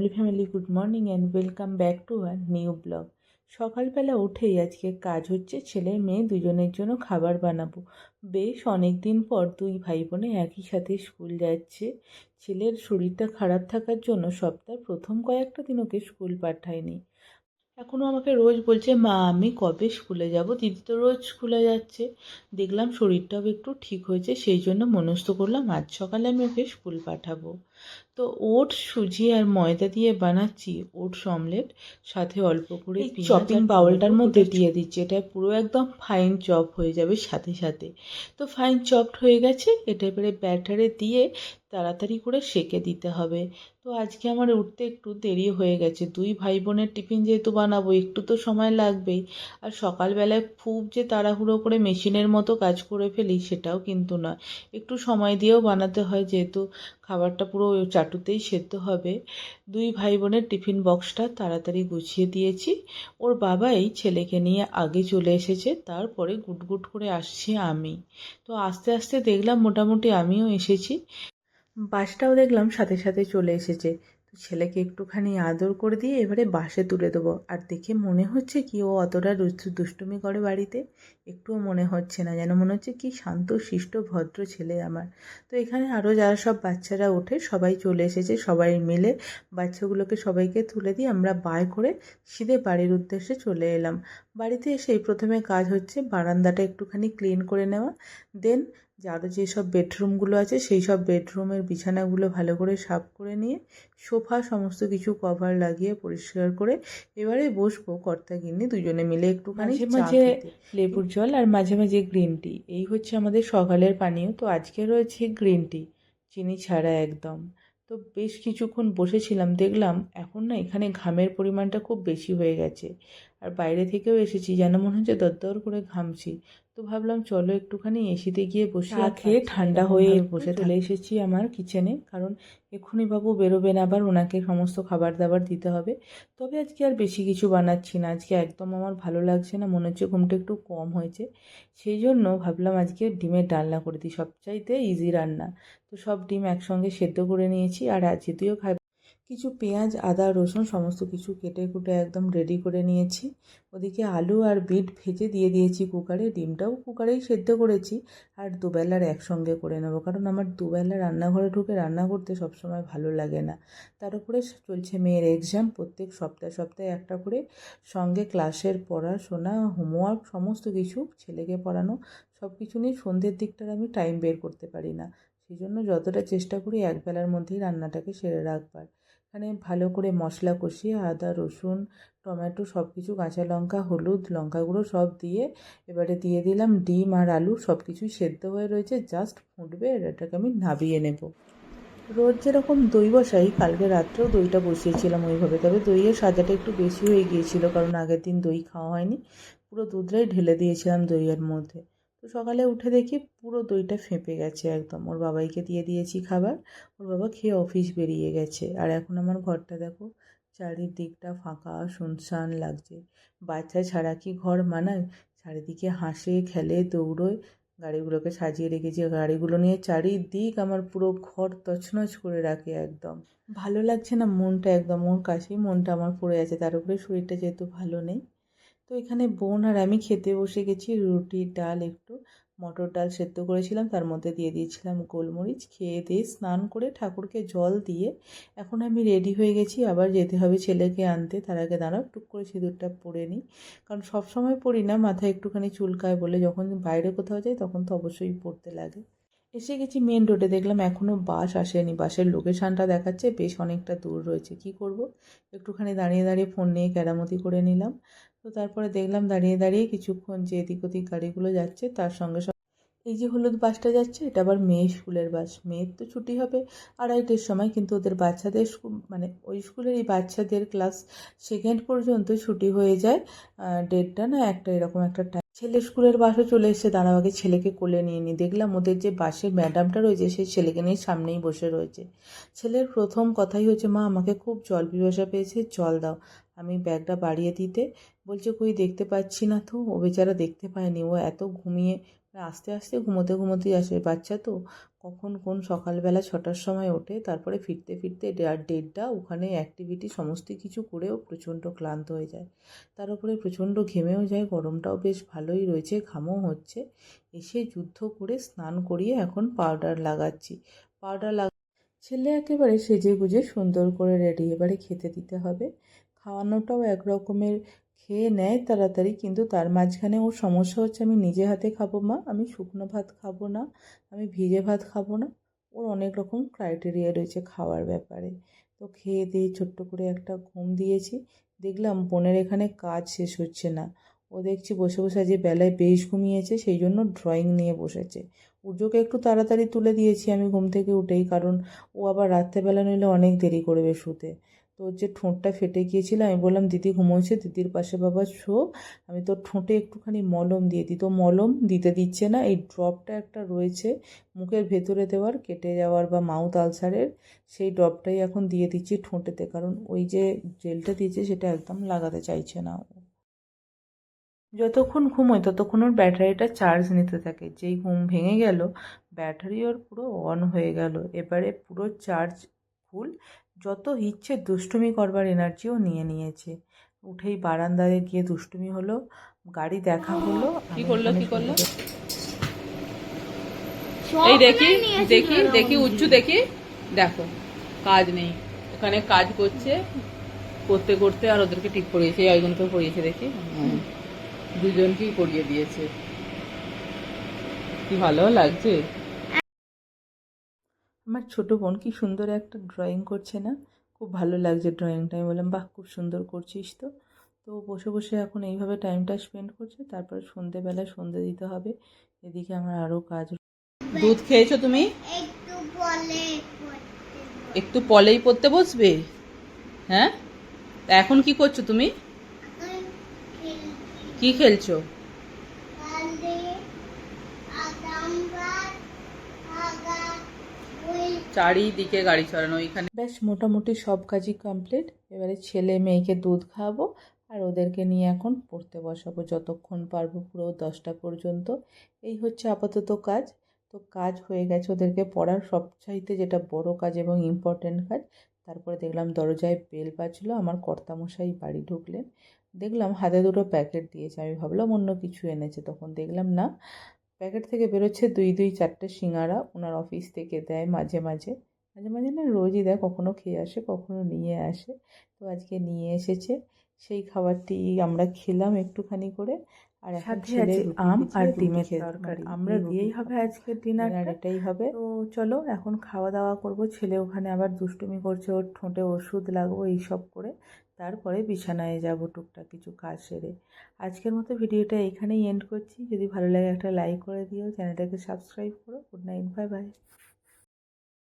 Lovely family good morning and welcome back to our new blog সকালবেলা উঠেই আজকে কাজ হচ্ছে, ছেলে মেয়ে দুজনের জন্য খাবার বানাবো। বেশ অনেক দিন পর দুই ভাই বোনে একই সাথে স্কুল যাচ্ছে। ছেলের শরীরটা খারাপ থাকার জন্য সপ্তাহ প্রথম কয়েকটা দিন ওকে স্কুল পাঠায়নি। এখনও আমাকে রোজ বলছে, মা, আমি কবে স্কুলে যাব? দিদি তো রোজ স্কুলে যাচ্ছে। দেখলাম শরীরটাও একটু ঠিক হয়েছে, সেই জন্য মনস্থ করলাম, আজ সকালে আমি ওকে স্কুল পাঠাবো। তো ওট সুজি আর ময়দা দিয়ে বানাচ্ছি। ওটস অমলেট সাথে অল্প করে চপিং বাউলটার মধ্যে দিয়ে দিচ্ছি। এটা পুরো একদম ফাইন চপ হয়ে যাবে সাথে সাথে। তো ফাইন চপড হয়ে গেছে। এটা এবারে ব্যাটারে দিয়ে তাড়াতাড়ি করে সেকে দিতে হবে। তো আজকে আমার উঠতে একটু দেরি হয়ে গেছে। দুই ভাই বোনের টিফিন যেহেতু বানাবো, একটু তো সময় লাগবেই। আর সকালবেলায় খুব যে তাড়াহুড়ো করে মেশিনের মতো কাজ করে ফেলি সেটাও কিন্তু না একটু সময় দিয়েও বানাতে হয় যেহেতু খাবারটা পুরো চাটুতেই সেদ্ধ হবে। দুই ভাই বোনের টিফিন বক্সটা তাড়াতাড়ি গুছিয়ে দিয়েছি। ওর বাবাই ছেলেকে নিয়ে আগে চলে এসেছে, তারপরে গুটগুট করে আসছি আমি। তো আস্তে আস্তে দেখলাম মোটামুটি আমিও এসেছি। বাসটাও দেখলাম সাথে সাথে চলে এসেছে। তো ছেলেকে একটুখানি আদর করে দিয়ে এবারে বাসে তুলে দেবো। আর দেখে মনে হচ্ছে কি ও অতটা দুষ্টু- দুষ্টুমি করে বাড়িতে। একটুও মনে হচ্ছে না, যেন মনে হচ্ছে কি শান্ত, শিষ্ট, ভদ্র ছেলে আমার। তো এখানে আরও যারা সব বাচ্চারা ওঠে, সবাই চলে এসেছে, সবাই মিলে বাচ্চাগুলোকে সবাইকে তুলে দিয়ে আমরা বাই করে সিধে বাড়ির উদ্দেশ্যে চলে এলাম। বাড়িতে এসেই প্রথমে কাজ হচ্ছে বারান্দাটা একটুখানি ক্লিন করে নেওয়া। দেন যে আরও যেসব বেডরুমগুলো আছে সেই সব বেডরুমের বিছানাগুলো ভালো করে সাফ করে নিয়ে সোফা সমস্ত কিছু কভার লাগিয়ে পরিষ্কার করে এবারে বসবো কর্তা গিন্নি দুজনে মিলে একটুখানি মাঝে মাঝে লেবুর জল আর মাঝে মাঝে গ্রিন টি এই হচ্ছে আমাদের সকালের পানীয়। তো আজকে রয়েছে গ্রিন টি চিনি ছাড়া একদম। তো বেশ কিছুক্ষণ বসেছিলাম দেখলাম এখন না এখানে ঘামের পরিমাণটা খুব বেশি হয়ে গেছে। আর বাইরে থেকেও এসেছি যেন মনে হচ্ছে দরদর করে ঘামছি। তো ভাবলাম চলো একটুখানি এসিতে গিয়ে বসে। খেয়ে ঠান্ডা হয়ে বসে চলে এসেছি আমার কিচেনে কারণ এক্ষুনি বাবু বেরোবেন আবার ওনাকে সমস্ত খাবার দাবার দিতে হবে। তবে আজকে আর বেশি কিছু বানাচ্ছি না। আজকে একদম আমার ভালো লাগছে না মনে হচ্ছে ঘুমটা একটু কম হয়েছে। সেই জন্য ভাবলাম আজকে ডিমের ডালনা করে দিই সবচাইতে ইজি রান্না। তো সব ডিম একসঙ্গে সেদ্ধ করে নিয়েছি আর আজ যেহেতুও খাই কিছু পেঁয়াজ, আদা, রসুন সমস্ত কিছু কেটে কুটে একদম রেডি করে নিয়েছি। ওদিকে আলু আর বিট ভেজে দিয়ে দিয়েছি কুকারে। ডিমটাও কুকারেই সেদ্ধ করেছি আর দুবেলার একসঙ্গে করে নেব। কারণ আমার দুবেলা রান্নাঘরে ঢুকে রান্না করতে সবসময় ভালো লাগে না। তার উপরে চলছে মেয়ের এক্সাম প্রত্যেক সপ্তাহে সপ্তাহে একটা করে সঙ্গে ক্লাসের পড়াশোনা হোমওয়ার্ক সমস্ত কিছু ছেলেকে পড়ানো সব কিছু নিয়ে সন্ধ্যের দিকটার আমি টাইম বের করতে পারি না। সেই জন্য যতটা চেষ্টা করি একবেলার মধ্যেই রান্নাটাকে সেরে রাখবার। এখানে ভালো করে মশলা কষিয়ে আদা, রসুন, টমেটো সব কিছু কাঁচা লঙ্কা, হলুদ লঙ্কা গুঁড়ো সব দিয়ে এবারে দিয়ে দিলাম ডিম আর আলু সব কিছুই সেদ্ধ হয়ে রয়েছে। জাস্ট ফুটবে এটাকে আমি নাবিয়ে নেব। রোজ যেরকম দই বসাই, কালকে রাত্রেও দইটা বসিয়েছিলাম ওইভাবে। তবে দইয়ের সাজাটা একটু বেশি হয়ে গিয়েছিল কারণ আগের দিন দই খাওয়া হয়নি। পুরো দুধটাই ঢেলে দিয়েছিলাম দইয়ের মধ্যে। তো সকালে উঠে দেখি পুরো দইটা ফেঁপে গেছে একদম। ওর বাবাইকে দিয়ে দিয়েছি খাবার। ওর বাবা খেয়ে অফিস বেরিয়ে গেছে। আর এখন আমার ঘরটা দেখো, চারিদিকটা ফাঁকা, শুনশান লাগছে। বাচ্চা ছাড়া কি ঘর মানায়? চারিদিকে হাসে, খেলে, দৌড়োয়। গাড়িগুলোকে সাজিয়ে রেখেছি। গাড়িগুলো নিয়ে চারিদিক আমার পুরো ঘর তছনছ করে রাখে একদম। ভালো লাগছে না মনটা একদম। ওর কাছেই মনটা আমার পড়ে আছে। তার উপরে শরীরটা যেহেতু ভালো নেই। তো এখানে বোন আর আমি খেতে বসে গেছি। রুটি, ডাল একটু, মটর ডাল সেদ্ধ করেছিলাম, তার মধ্যে দিয়ে দিয়েছিলাম গোলমরিচ। খেয়ে দিয়ে স্নান করে ঠাকুরকে জল দিয়ে এখন আমি রেডি হয়ে গেছি। আবার যেতে হবে ছেলেকে আনতে। তার আগে দাঁড়াও, টুক করে সিঁদুরটা পরে নিই। কারণ সব সময় পরি না, মাথায় একটুখানি চুলকায় বলে। যখন বাইরে কোথাও যাই, তখন তো অবশ্যই পড়তে লাগে। এসে গেছি মেন রোডে দেখলাম এখনও বাস আসেনি। বাসের লোকেশানটা দেখাচ্ছে, বেশ অনেকটা দূর রয়েছে। কি করব? একটুখানি দাঁড়িয়ে দাঁড়িয়ে ফোন নিয়ে কেরামতি করে নিলাম। তো তারপরে দেখলাম দাঁড়িয়ে দাঁড়িয়ে কিছুক্ষণ যে এদিক ওদিক গাড়িগুলো যাচ্ছে, তার সঙ্গে সঙ্গে এই যে হলুদ বাসটা যাচ্ছে, এটা আবার মেয়ে স্কুলের বাস। মেয়ের তো ছুটি হবে আড়াইটের সময়, কিন্তু ওদের বাচ্চাদের স্কু- মানে ওই স্কুলের এই বাচ্চাদের ক্লাস সেকেন্ড পর্যন্ত ছুটি হয়ে যায় দেড়টা না একটা এরকম একটা টাইম ছেলে স্কুলের বাসে চলে এসে তারা আগে ছেলেকে কোলে নিয়ে নিই দেখলাম ওদের যে বাসের ম্যাডামটা রয়েছে, সেই ছেলেকে নিয়ে সামনেই বসে রয়েছে। ছেলের প্রথম কথাই হচ্ছে, মা, আমাকে খুব জল পিপাসা পেয়েছে, জল দাও। আমি ব্যাগটা বাড়িয়ে দিতে। বলছে, কই দেখতে পাচ্ছি না তো। ও বেচারা দেখতে পায়নি। ও এত ঘুমিয়ে আস্তে আস্তে ঘুমোতে, ঘুমোতেই আসে। বাচ্চা তো কখন কোন সকালবেলা ছটার সময় ওঠে, তারপরে ফিরতে ফিরতে দেড়টা ওখানে অ্যাক্টিভিটি সমস্ত কিছু করেও প্রচণ্ড ক্লান্ত হয়ে যায়। তার উপরে প্রচণ্ড ঘেমেও যায়, গরমটাও বেশ ভালোই রয়েছে, ঘামও হচ্ছে। এসে যুদ্ধ করে স্নান করিয়ে এখন পাউডার লাগাচ্ছি। পাউডার লাগা ছেলে একেবারে সেজে গুজে সুন্দর করে রেডি এবারে খেতে দিতে হবে। খাওয়ানোটাও এক রকমের খেয়ে নেয় তাড়াতাড়ি, কিন্তু তার মাঝখানে ওর সমস্যা হচ্ছে, আমি নিজে হাতে খাব মা, আমি শুকনো ভাত খাব না, আমি ভিজে ভাত খাব না। ওর অনেক রকম ক্রাইটেরিয়া রয়েছে খাওয়ার ব্যাপারে। তো খেয়ে দিয়ে ছোট্ট করে একটা ঘুম দিয়েছি, দেখলাম বোনের এখানে কাজ শেষ হচ্ছে না। ও দেখছি বসে বসে আজকে বেলায় বেশ ঘুমিয়েছে, সেই জন্য ড্রয়িং নিয়ে বসেছে। সূর্যকে একটু তাড়াতাড়ি তুলে দিয়েছি আমি ঘুম থেকে উঠেই, কারণ ও আবার রাত্রেবেলা নইলে অনেক দেরি করবে শুতে। তো যে ঠোঁটটা ফেটে গিয়েছিল, আমি বললাম, দিদি ঘুমোচ্ছে, দিদির পাশে বাবা শো আমি তোর ঠোঁটে একটুখানি মলম দিয়ে দিই। তো মলম দিতে দিচ্ছে না, এই ড্রপটা একটা রয়েছে মুখের ভেতরে দেওয়ার, কেটে যাওয়ার বা মাউথ আলসারের, সেই ড্রপটাই এখন দিয়ে দিচ্ছি ঠোঁটেতে। কারণ ওই যে জেলটা দিয়েছে, সেটা একদম লাগাতে চাইছে না যতক্ষণ ঘুমোয়, ততক্ষণ ওর ব্যাটারিটা চার্জ নিতে থাকে। যেই ঘুম ভেঙে গেল, ব্যাটারি ওর পুরো অন হয়ে গেল। এবারে পুরো চার্জ ফুল যত ইচ্ছে দুষ্টুমি করবার এনার্জিও নিয়ে নিয়েছে। উঠেই বারান্দায় গিয়ে দুষ্টুমি হলো গাড়ি দেখা হলো কি করল কি করল? এই দেখি দেখি দেখি উচ্চু দেখি দেখো কাজ নেই। ওখানে কাজ করছে করতে করতে আর ওদেরকে ঠিক করিয়েছে এই একজনকেও পড়িয়েছে দেখি দুজনকেই পড়িয়ে দিয়েছে। কি ভালো লাগছে? আমার ছোট বোন কি সুন্দর একটা ড্রয়িং করছে না? খুব ভালো লাগছে ড্রয়িংটা আমি বললাম বাহ খুব সুন্দর করছিস তো। তো বসে বসে এখন এইভাবে টাইমটা স্পেন্ড করছে। তারপরে সন্ধেবেলায় সন্ধে দিতে হবে। এদিকে আমার আরও কাজ দুধ খেয়েছো তুমি? একটু একটু পলেই পড়তে বসবে? হ্যাঁ? তা এখন কি করছ তুমি? কি খেলছো? চারিদিকে গাড়ি চড়ানো ওইখানে বেশ মোটামুটি সব কাজই কমপ্লিট এবারে ছেলে মেয়েকে দুধ খাওয়াবো আর ওদেরকে নিয়ে এখন পড়তে বসাবো যতক্ষণ পারব পুরো দশটা পর্যন্ত। এই হচ্ছে আপাতত কাজ। তো কাজ হয়ে গেছে ওদেরকে পড়ার। সবচাইতে যেটা বড় কাজ এবং ইম্পর্ট্যান্ট কাজ, তারপরে দেখলাম দরজায় বেল বাজলো, আমার কর্তামশাই বাড়ি ঢুকলেন। দেখলাম হাতে দুটো প্যাকেট দিয়েছে, আমি ভাবলাম অন্য কিছু এনেছে, তখন দেখলাম না প্যাকেট থেকে বেরোচ্ছে দুই দুই চারটে সিঙ্গারা। ওনার অফিস থেকে দেয় মাঝে মাঝে। মাঝে মাঝে না রোজই দেয় কখনো খেয়ে আসে কখনো নিয়ে আসে। তো আজকে নিয়ে এসেছে। সেই খাবারটি আমরা খেলাম একটুখানি করে। আর সাথে আছে আম আর ডিমের খেয়ে- তরকারি। মানে আমরা দিয়েই হবে আজকের ডিনার এটাই হবে। তো চলো এখন খাওয়া দাওয়া করব। ছেলে ওখানে আবার দুষ্টুমি করছে ওর ঠোঁটে ওষুধ লাগবো এইসব করে। তারপরে বিছানায় যাব টুকটাক কিছু কাজ সেরে। আজকের মতো ভিডিওটা এখানেই এন্ড করছি। যদি ভালো লাগে একটা লাইক করে দিও, চ্যানেলটাকে সাবস্ক্রাইব করো। Good night bye bye